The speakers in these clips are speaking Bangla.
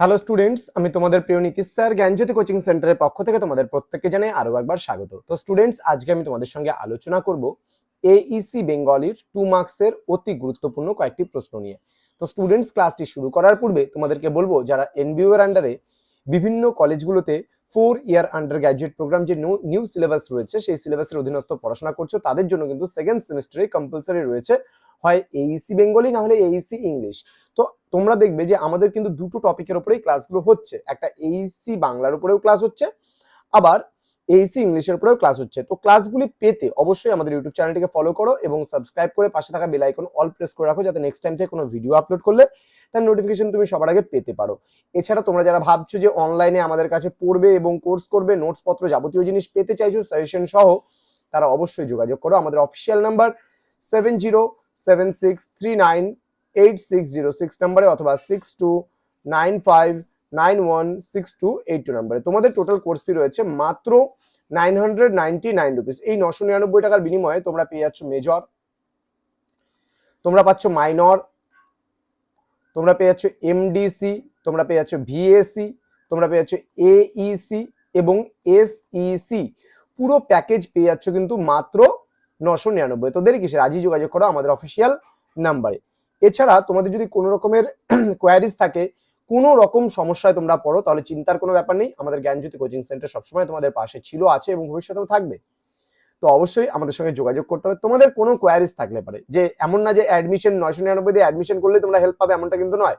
হ্যালো স্টুডেন্টস আমি তোমাদের প্রিয় নীতিশ স্যার, জ্ঞানজ্যোতি কোচিং সেন্টারের পক্ষ থেকে তোমাদের প্রত্যেককে জানাই আরও একবার স্বাগত। তো স্টুডেন্টস আজকে আমি তোমাদের সঙ্গে আলোচনা করব এইসি বেঙ্গলির টু মার্কসের অতি গুরুত্বপূর্ণ কয়েকটি প্রশ্ন নিয়ে। তো স্টুডেন্টস ক্লাসটি শুরু করার পূর্বে তোমাদেরকে বলব, যারা এনবিও এর আন্ডারে বিভিন্ন কলেজগুলোতে four year under graduate program যে নিউ সিলেবাস রয়েছে, সেই সিলেবাসের অধীনস্থ পড়াশোনা করছ, তাদের জন্য কিন্তু সেকেন্ড সেমিস্টারে কম্পালসারি রয়েছে হয় এইসি বেঙ্গলি না হলে এইসি ইংলিশ তো তোমরা দেখবে যে আমাদের কিন্তু দুটো টপিকের উপরেই ক্লাসগুলো হচ্ছে। একটা এইসি বাংলার উপরেও ক্লাস হচ্ছে, আবার এইসি ইংলিশের উপরেও ক্লাস হচ্ছে। তো ক্লাসগুলি পেতে অবশ্যই আমাদের ইউটিউব চ্যানেলটিকে ফলো করো এবং সাবস্ক্রাইব করে পাশে থাকা বেল আইকন অল প্রেস করে রাখো যাতে নেক্সট টাইম থেকে কোনো ভিডিও আপলোড করলে তার নোটিফিকেশন তুমি সবার আগে পেতে পারো। এছাড়া তোমরা যারা ভাবছ যে অনলাইনে আমাদের কাছে পড়বে এবং কোর্স করবে নোটস পত্র যাবতীয় জিনিস পেতে চাইছো সাজেশন সহ, তারা অবশ্যই যোগাযোগ করো। আমাদের official number seven zero seven six three nine eight six zero six নাম্বারে অথবা six two nine five nine one six two eight two নাম্বারে তোমাদের টোটাল কোর্স ফি রয়েছে মাত্র nine hundred ninety nine rupees এই নশো নিরানব্বই টাকার বিনিময়ে তোমরা পেয়ে যাচ্ছ মেজর তোমরা পাচ্ছ মাইনর তোমরা পেয়ে যাচ্ছ এমডিসি তোমরা পেয়ে যাচ্ছ ভিএসি তোমরা পেয়ে যাচ্ছ এইসি এবং এসইসি পুরো প্যাকেজ পেয়ে যাচ্ছ কিন্তু মাত্র নশো নিরানব্বই। তো দেরি কিসের? আজই যোগাযোগ করো আমাদের অফিসিয়াল নাম্বারে এছাড়া তোমাদের যদি কোনো রকমের কোয়ারিজ থাকে, কোনো রকম সমস্যায় তোমরা পড়ো, তাহলে চিন্তার কোনো ব্যাপার নেই। আমাদের জ্ঞানজ্যোতি কোচিং সেন্টার সবসময় তোমাদের পাশে ছিল, আছে এবং ভবিষ্যতেও থাকবে। তো অবশ্যই আমাদের সঙ্গে যোগাযোগ করতে হবে। তোমাদের কোনো কোয়ারিজ থাকলে পারে, যে এমন না যে অ্যাডমিশন নয়শো নিরানব্বই দিয়ে অ্যাডমিশন করলে তোমরা হেল্প পাবে এমনটা কিন্তু নয়।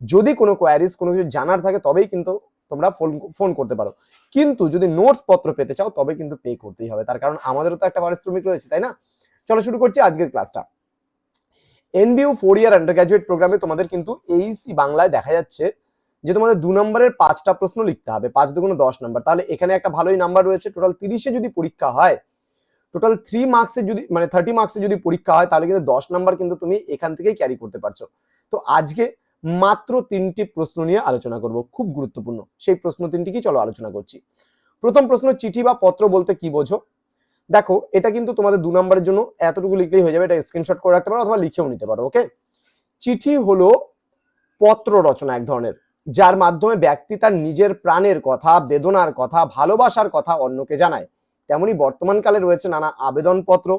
যদি কোনো কোয়ারিজ কোনো কিছু জানার থাকে, তবেই কিন্তু তোমরা ফোন ফোন করতে পারো। কিন্তু যদি নোটস পত্র পেতে চাও তবে কিন্তু পে করতেই হবে। তার কারণ আমাদেরও তো একটা পারিশ্রমিক রয়েছে, তাই না? চলো শুরু করছি আজকের ক্লাসটা NBU four year under graduate প্রোগ্রামে তোমাদের কিন্তু এইসি বাংলায় দেখা যাচ্ছে যে তোমাদের দু নম্বরের পাঁচটা প্রশ্ন লিখতে হবে, পাঁচ দুগুণ দশ নম্বর। তাহলে এখানে একটা ভালোই নাম্বার রয়েছে টোটাল তিরিশে যদি পরীক্ষা হয় টোটাল থ্রি মার্কসে যদি মানে থার্টি মার্কসে যদি পরীক্ষা হয়, তাহলে কিন্তু দশ নাম্বার কিন্তু তুমি এখান থেকেই ক্যারি করতে পারছ। তো আজকে মাত্র তিনটি প্রশ্ন নিয়ে আলোচনা করব, খুব গুরুত্বপূর্ণ। সেই প্রশ্ন তিনটিকেই চলো আলোচনা করছি। প্রথম প্রশ্ন, চিঠি বা পত্র বলতে কি বোঝো? দেখো, এটা কিন্তু তোমাদের দু নম্বরের জন্য এতটুকু লিখলেই হয়ে যাবে, এটা স্ক্রিনশট করে রাখতে পারো অথবা লিখেও নিতে পারো ওকে চিঠি হলো পত্র রচনা এক ধরনের, যার মাধ্যমে ব্যক্তি তার নিজের প্রাণের কথা, বেদনার কথা, ভালোবাসার কথা অন্যকে জানায়। তেমনি বর্তমানকালে রয়েছে নানা আবেদনপত্র।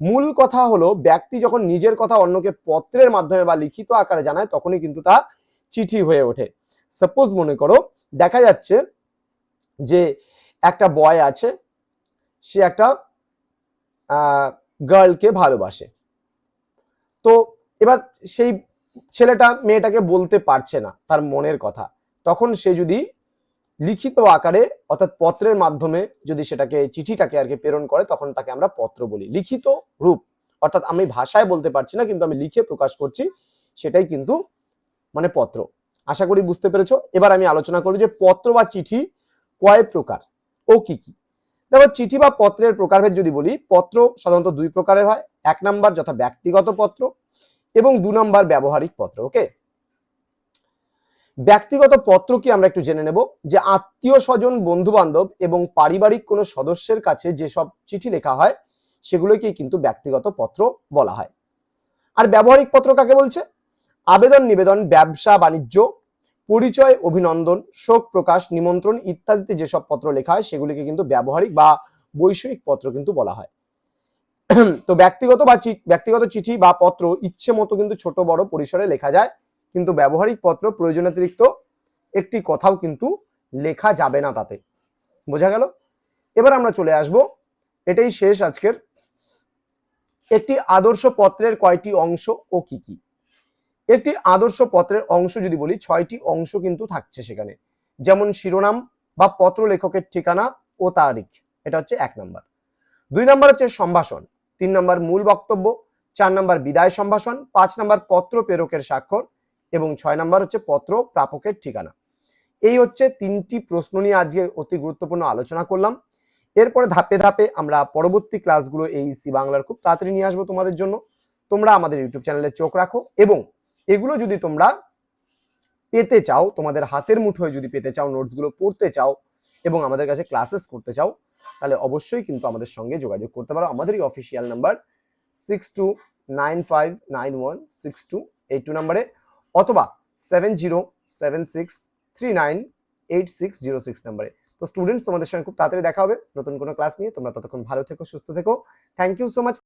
মূল কথা হলো, ব্যক্তি যখন নিজের কথা অন্যকে পত্রের মাধ্যমে বা লিখিত আকারে জানায়, তখনই কিন্তু তা চিঠি হয়ে ওঠে। সাপোজ মনে করো, দেখা যাচ্ছে যে একটা বয় আছে, সে একটা গার্লকে ভালোবাসে। তো এবার সেই ছেলেটা মেয়েটাকে বলতে পারছে না, তার মনের কথা। তখন সে যদি লিখিত আকারে, অর্থাৎ পত্রের মাধ্যমে যদি সেটাকে, চিঠিটাকে আর কি প্রেরণ করে, তখন তাকে আমরা পত্র বলি। লিখিত রূপ। অর্থাৎ আমি ভাষায় বলতে পারছি না, কিন্তু আমি লিখে প্রকাশ করছি, সেটাই কিন্তু মানে পত্র। আশা করি বুঝতে পেরেছ? এবার আমি আলোচনা করি যে পত্র বা চিঠি কয় প্রকার? ও কি কি? দেখো, চিঠি বা পত্রের প্রকারভেদ যদি বলি, পত্র সাধারণত দুই প্রকারের হয়। এক নাম্বার যথা ব্যক্তিগত পত্র এবং দু নাম্বার ব্যবহারিক পত্র ওকে ব্যক্তিগত পত্র কি আমরা একটু জেনে নেব? যে আত্মীয় স্বজন বন্ধু বান্ধব এবং পারিবারিক কোনো সদস্যের কাছে যেসব চিঠি লেখা হয়, সেগুলোকেই কিন্তু ব্যক্তিগত পত্র বলা হয়। আর ব্যবহারিক পত্র কাকে বলছে? আবেদন, নিবেদন, ব্যবসা, বাণিজ্য পরিচয়, অভিনন্দন, শোক, প্রকাশ, নিমন্ত্রণ ইত্যাদিতে যেসব পত্র লেখা হয়, সেগুলিকে কিন্তু ব্যবহারিক বা বৈষয়িক পত্র কিন্তু বলা হয়। তো ব্যক্তিগত বা ব্যক্তিগত চিঠি বা পত্র ইচ্ছে মতো কিন্তু ছোট, বড় পরিসরে লেখা যায়, কিন্তু ব্যবহারিক পত্র প্রয়োজনাতিরিক্ত একটি কথাও কিন্তু লেখা যাবে না তাতে। বোঝা গেল? এবার আমরা চলে আসব। এটাই শেষ আজকের। একটি আদর্শ পত্রের কয়টি অংশ ও কি কি? একটি আদর্শ পত্রের অংশ যদি বলি, ছয়টি অংশ কিন্তু থাকছে সেখানে। যেমন শিরোনাম বা পত্র লেখকের ঠিকানা ও তারিখ, এটা হচ্ছে এক নাম্বার। দুই নাম্বার হচ্ছে সম্ভাষণ, তিন নাম্বার মূল বক্তব্য, চার নাম্বার বিদায় সম্ভাষণ, পাঁচ নাম্বার পত্র প্রেরকের স্বাক্ষর এবং ছয় নাম্বার হচ্ছে পত্র প্রাপকের ঠিকানা। এই হচ্ছে তিনটি প্রশ্ন নিয়ে আজকে অতি গুরুত্বপূর্ণ আলোচনা করলাম। এরপরে ধাপে ধাপে আমরা পরবর্তী ক্লাসগুলো এই সি বাংলার খুব তাড়াতাড়ি নিয়ে আসব তোমাদের জন্য। তোমরা আমাদের ইউটিউব চ্যানেলে চোখ রাখো এবং এগুলো যদি তোমরা পেতে চাও, তোমাদের হাতের মুঠোয় যদি পেতে চাও নোটসগুলো পড়তে চাও এবং আমাদের কাছে ক্লাসেস করতে চাও, তাহলে অবশ্যই কিন্তু আমাদের সঙ্গে যোগাযোগ করতে পারো। আমাদেরই official number six two nine five nine one six two eight two নাম্বারে অথবা seven zero seven six three nine eight six zero six নাম্বারে তো স্টুডেন্টস তোমাদের সঙ্গে খুব তাড়াতাড়ি দেখা হবে। নতুন কোনো ক্লাস নিয়ে তোমরা ততক্ষণ ভালো থেকো, সুস্থ থেকো। Thank you so much